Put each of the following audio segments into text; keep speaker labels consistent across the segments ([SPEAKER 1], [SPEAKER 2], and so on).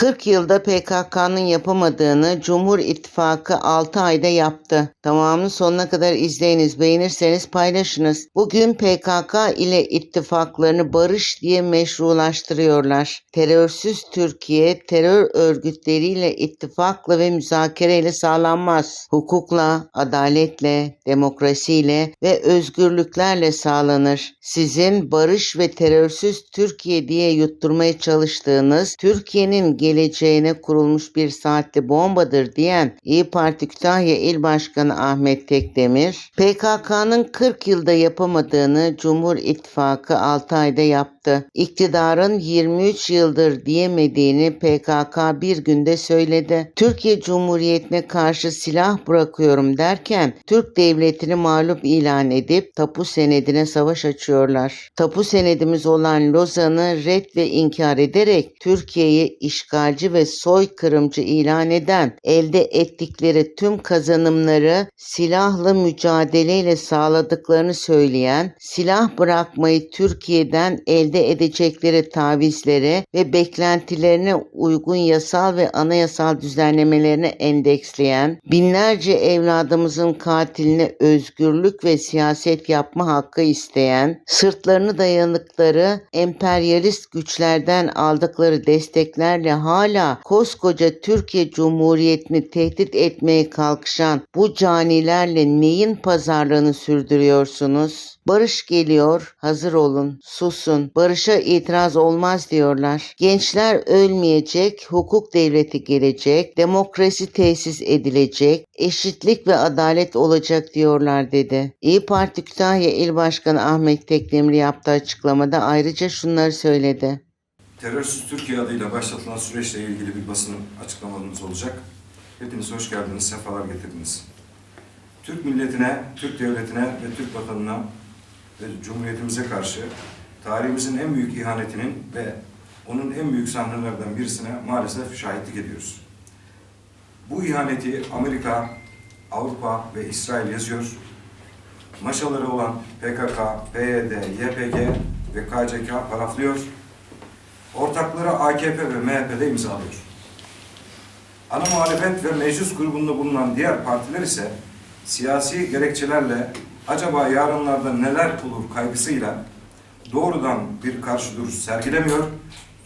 [SPEAKER 1] 40 yılda PKK'nın yapamadığını Cumhur İttifakı 6 ayda yaptı. Tamamını sonuna kadar izleyiniz, beğenirseniz paylaşınız. Bugün PKK ile ittifaklarını barış diye meşrulaştırıyorlar. Terörsüz Türkiye terör örgütleriyle ittifakla ve müzakereyle sağlanmaz. Hukukla, adaletle, demokrasiyle ve özgürlüklerle sağlanır. Sizin barış ve terörsüz Türkiye diye yutturmaya çalıştığınız Türkiye'nin geleceğine kurulmuş bir saatli bombadır diyen İyi Parti Kütahya İl Başkanı Ahmet Tekdemir, PKK'nın 40 yılda yapamadığını Cumhur İttifakı 6 ayda yaptı. İktidarın 23 yıldır diyemediğini PKK bir günde söyledi. Türkiye Cumhuriyeti'ne karşı silah bırakıyorum derken Türk devletini mağlup ilan edip tapu senedine savaş açıyorlar. Tapu senedimiz olan Lozan'ı red ve inkar ederek Türkiye'yi işgalci ve soykırımcı ilan eden, elde ettikleri tüm kazanımları silahlı mücadeleyle sağladıklarını söyleyen, silah bırakmayı Türkiye'den elde edecekleri tavizlere ve beklentilerine uygun yasal ve anayasal düzenlemelerine endeksleyen, binlerce evladımızın katiline özgürlük ve siyaset yapma hakkı isteyen, sırtlarını dayanıkları emperyalist güçlerden aldıkları desteklerle hala koskoca Türkiye Cumhuriyeti'ni tehdit etmeye kalkışan bu canilerle neyin pazarlığını sürdürüyorsunuz? Barış geliyor, hazır olun, susun. Barışa itiraz olmaz diyorlar. Gençler ölmeyecek, hukuk devleti gelecek, demokrasi tesis edilecek, eşitlik ve adalet olacak diyorlar dedi. İyi Parti Kütahya İl Başkanı Ahmet Tekdemir yaptığı açıklamada ayrıca şunları söyledi.
[SPEAKER 2] Terörsüz Türkiye adıyla başlatılan süreçle ilgili bir basın açıklamamız olacak. Hepiniz hoş geldiniz, sefalar getirdiniz. Türk milletine, Türk devletine ve Türk vatanına ve Cumhuriyetimize karşı tarihimizin en büyük ihanetinin ve onun en büyük sahnelerden birisine maalesef şahitlik ediyoruz. Bu ihaneti Amerika, Avrupa ve İsrail yazıyor. Maşaları olan PKK, PYD, YPG ve KCK paraflıyor ortakları AKP ve MHP'de imzalıyor. Ana muhalefet ve meclis grubunda bulunan diğer partiler ise siyasi gerekçelerle acaba yarınlarda neler olur kaygısıyla doğrudan bir karşı duruş sergilemiyor,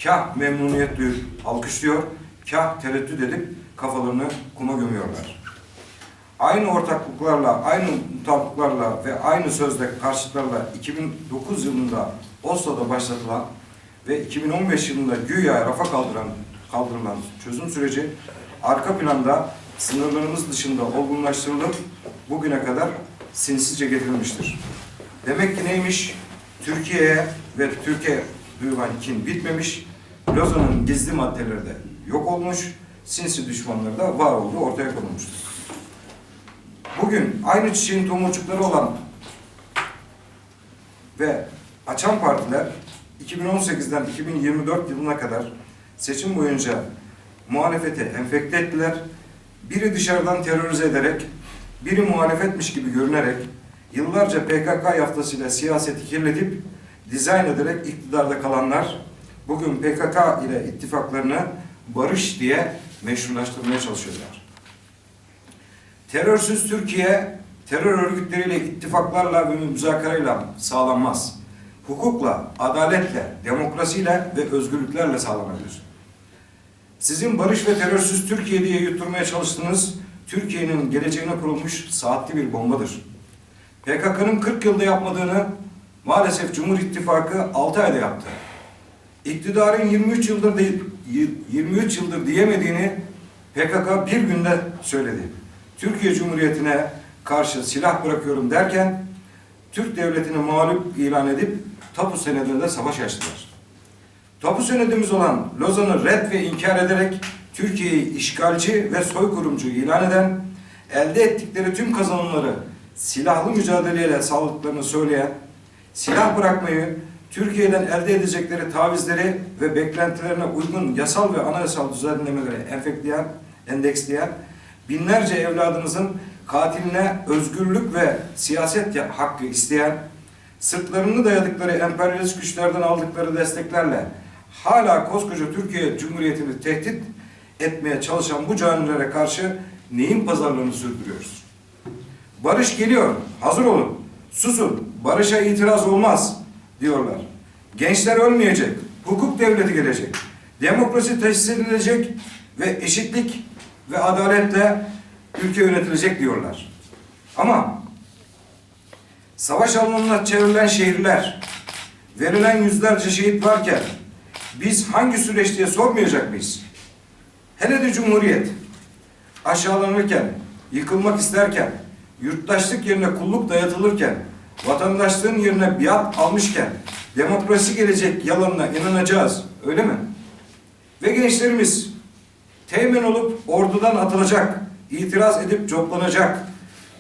[SPEAKER 2] kah memnuniyet duyup alkışlıyor, kah tereddüt edip kafalarını kuma gömüyorlar. Aynı ortaklıklarla, aynı mutabıklarla ve aynı sözde karşıtlarla 2009 yılında Oslo'da başlatılan ve 2015 yılında güya rafa kaldıran, kaldırılan çözüm süreci arka planda sınırlarımız dışında olgunlaştırılıp bugüne kadar sinsizce getirilmiştir. Demek ki neymiş? Türkiye'ye ve Türkiye duyulan kin bitmemiş, Lozan'ın gizli maddeleri de yok olmuş, sinsi düşmanları da var olduğu ortaya konulmuştur. Bugün aynı çiçeğin tomurcukları olan ve açan partiler 2018'den 2024 yılına kadar seçim boyunca muhalefeti enfekte ettiler. Biri dışarıdan terörize ederek, biri muhalefetmiş gibi görünerek, yıllarca PKK yaftasıyla siyaseti kirletip, dizayn ederek iktidarda kalanlar, bugün PKK ile ittifaklarını barış diye meşrulaştırmaya çalışıyorlar. Terörsüz Türkiye, terör örgütleriyle ittifaklarla ve müzakereyle sağlanmaz hukukla, adaletle, demokrasiyle ve özgürlüklerle sağlanabilir. Sizin barış ve terörsüz Türkiye diye yutturmaya çalıştığınız Türkiye'nin geleceğine kurulmuş saatli bir bombadır. PKK'nın 40 yılda yapmadığını maalesef Cumhur İttifakı 6 ayda yaptı. İktidarın 23 yıldır değil, 23 yıldır diyemediğini PKK bir günde söyledi. Türkiye Cumhuriyeti'ne karşı silah bırakıyorum derken Türk devletini mağlup ilan edip tapu senedinde savaş açtılar. Tapu senedimiz olan Lozan'ı red ve inkar ederek Türkiye'yi işgalci ve soykırımcı ilan eden, elde ettikleri tüm kazanımları silahlı mücadeleyle sağladıklarını söyleyen, silah bırakmayı, Türkiye'den elde edecekleri tavizleri ve beklentilerine uygun yasal ve anayasal düzenlemeleri enfekleyen, endeksleyen, binlerce evladımızın katiline özgürlük ve siyaset hakkı isteyen, sırtlarını dayadıkları emperyalist güçlerden aldıkları desteklerle hala koskoca Türkiye Cumhuriyeti'ni tehdit etmeye çalışan bu canilere karşı neyin pazarlığını sürdürüyoruz? Barış geliyor, hazır olun, susun, barışa itiraz olmaz diyorlar. Gençler ölmeyecek, hukuk devleti gelecek, demokrasi tesis edilecek ve eşitlik ve adaletle ülke yönetilecek diyorlar. Ama savaş alanına çevrilen şehirler, verilen yüzlerce şehit varken biz hangi süreç diye sormayacak mıyız? Hele de Cumhuriyet aşağılanırken, yıkılmak isterken, yurttaşlık yerine kulluk dayatılırken, vatandaşlığın yerine biat almışken, demokrasi gelecek yalanına inanacağız, öyle mi? Ve gençlerimiz teğmen olup ordudan atılacak, itiraz edip coplanacak,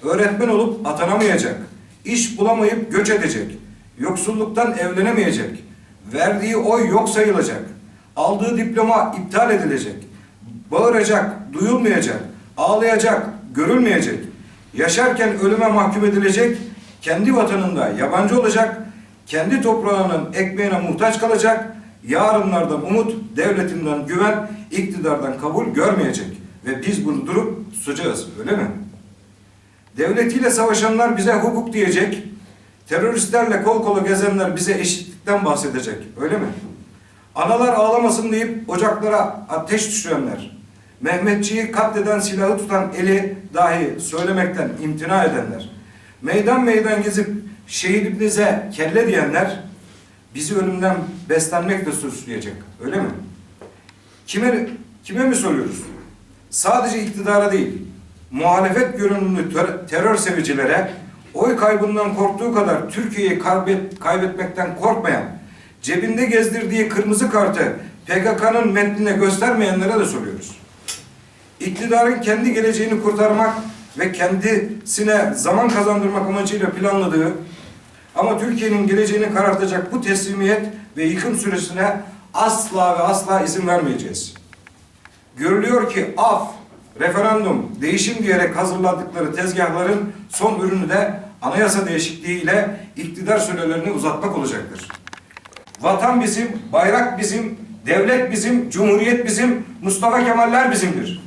[SPEAKER 2] öğretmen olup atanamayacak, iş bulamayıp göç edecek, yoksulluktan evlenemeyecek, verdiği oy yok sayılacak, aldığı diploma iptal edilecek, bağıracak, duyulmayacak, ağlayacak, görülmeyecek, yaşarken ölüme mahkum edilecek, kendi vatanında yabancı olacak, kendi toprağının ekmeğine muhtaç kalacak, yarınlardan umut, devletinden güven, iktidardan kabul görmeyecek. Ve biz bunu durup susacağız, öyle mi? Devletiyle savaşanlar bize hukuk diyecek, teröristlerle kol kola gezenler bize eşitlikten bahsedecek, öyle mi? Analar ağlamasın deyip ocaklara ateş düşürenler, Mehmetçiyi katleden silahı tutan eli dahi söylemekten imtina edenler, meydan meydan gezip şehidimize kelle diyenler, bizi ölümden beslenmekle suçlayacak, öyle mi? Kime, kime mi soruyoruz? Sadece iktidara değil, muhalefet görünümlü ter- terör sevicilere, oy kaybından korktuğu kadar Türkiye'yi kaybet, kaybetmekten korkmayan, cebinde gezdirdiği kırmızı kartı PKK'nın metnine göstermeyenlere de soruyoruz. İktidarın kendi geleceğini kurtarmak ve kendisine zaman kazandırmak amacıyla planladığı ama Türkiye'nin geleceğini karartacak bu teslimiyet ve yıkım sürecine asla ve asla izin vermeyeceğiz. Görülüyor ki af, referandum, değişim diyerek hazırladıkları tezgahların son ürünü de anayasa değişikliğiyle iktidar sürelerini uzatmak olacaktır. Vatan bizim, bayrak bizim, devlet bizim, cumhuriyet bizim, Mustafa Kemaller bizimdir.